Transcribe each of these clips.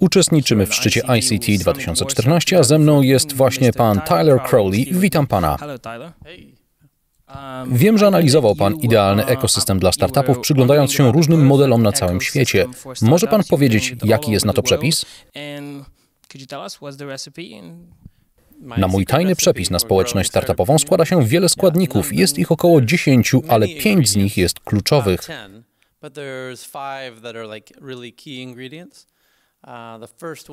Uczestniczymy w szczycie ICT 2014, a ze mną jest właśnie pan Tyler Crowley. Witam pana. Wiem, że analizował Pan idealny ekosystem dla startupów, przyglądając się różnym modelom na całym świecie. Może Pan powiedzieć, jaki jest na to przepis? Na mój tajny przepis na społeczność startupową składa się wiele składników. Jest ich około 10, ale 5 z nich jest kluczowych.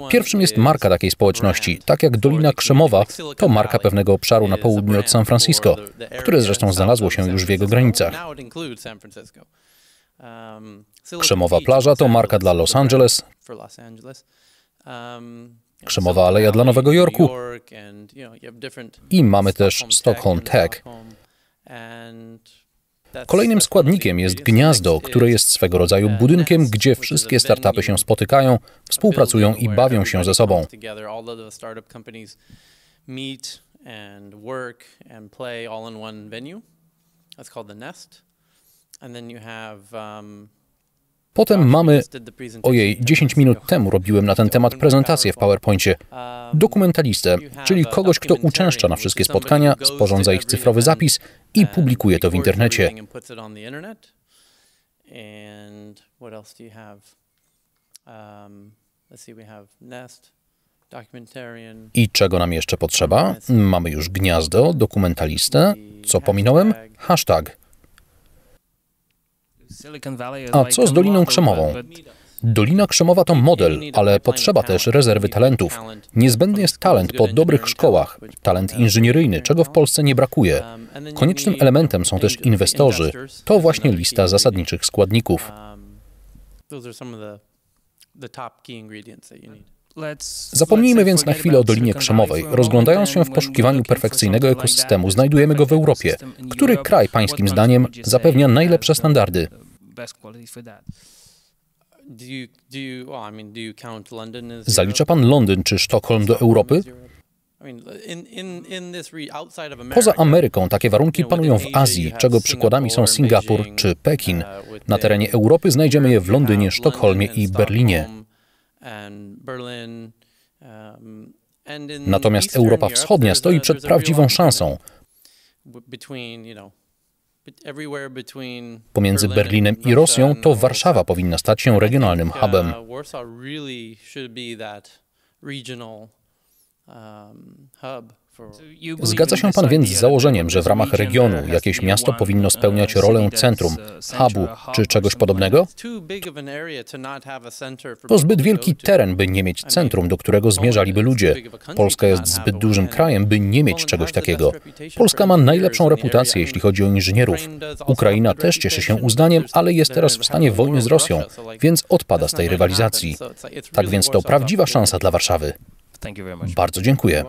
Pierwszym jest marka takiej społeczności, tak jak Dolina Krzemowa to marka pewnego obszaru na południu od San Francisco, które zresztą znalazło się już w jego granicach. Krzemowa Plaża to marka dla Los Angeles, Krzemowa Aleja dla Nowego Jorku. I mamy też Stockholm Tech. Kolejnym składnikiem jest gniazdo, które jest swego rodzaju budynkiem, gdzie wszystkie startupy się spotykają, współpracują i bawią się ze sobą. Potem mamy, ojej, 10 minut temu robiłem na ten temat prezentację w PowerPoincie, dokumentalistę, czyli kogoś, kto uczęszcza na wszystkie spotkania, sporządza ich cyfrowy zapis i publikuje to w internecie. I czego nam jeszcze potrzeba? Mamy już gniazdo, dokumentalistę. Co pominąłem? Hashtag. A co z Doliną Krzemową? Dolina Krzemowa to model, ale potrzeba też rezerwy talentów. Niezbędny jest talent po dobrych szkołach, talent inżynieryjny, czego w Polsce nie brakuje. Koniecznym elementem są też inwestorzy. To właśnie lista zasadniczych składników. Zapomnijmy więc na chwilę o Dolinie Krzemowej. Rozglądając się w poszukiwaniu perfekcyjnego ekosystemu, znajdujemy go w Europie. Który kraj, pańskim zdaniem, zapewnia najlepsze standardy? Zalicza pan Londyn czy Sztokholm do Europy? Poza Ameryką takie warunki panują w Azji, czego przykładami są Singapur czy Pekin. Na terenie Europy znajdziemy je w Londynie, Sztokholmie i Berlinie. Natomiast Europa Wschodnia stoi przed prawdziwą szansą. Pomiędzy Berlinem i Rosją to Warszawa powinna stać się regionalnym hubem. Zgadza się pan więc z założeniem, że w ramach regionu jakieś miasto powinno spełniać rolę centrum, hubu czy czegoś podobnego? To zbyt wielki teren, by nie mieć centrum, do którego zmierzaliby ludzie. Polska jest zbyt dużym krajem, by nie mieć czegoś takiego. Polska ma najlepszą reputację, jeśli chodzi o inżynierów. Ukraina też cieszy się uznaniem, ale jest teraz w stanie wojny z Rosją, więc odpada z tej rywalizacji. Tak więc to prawdziwa szansa dla Warszawy. Bardzo dziękuję.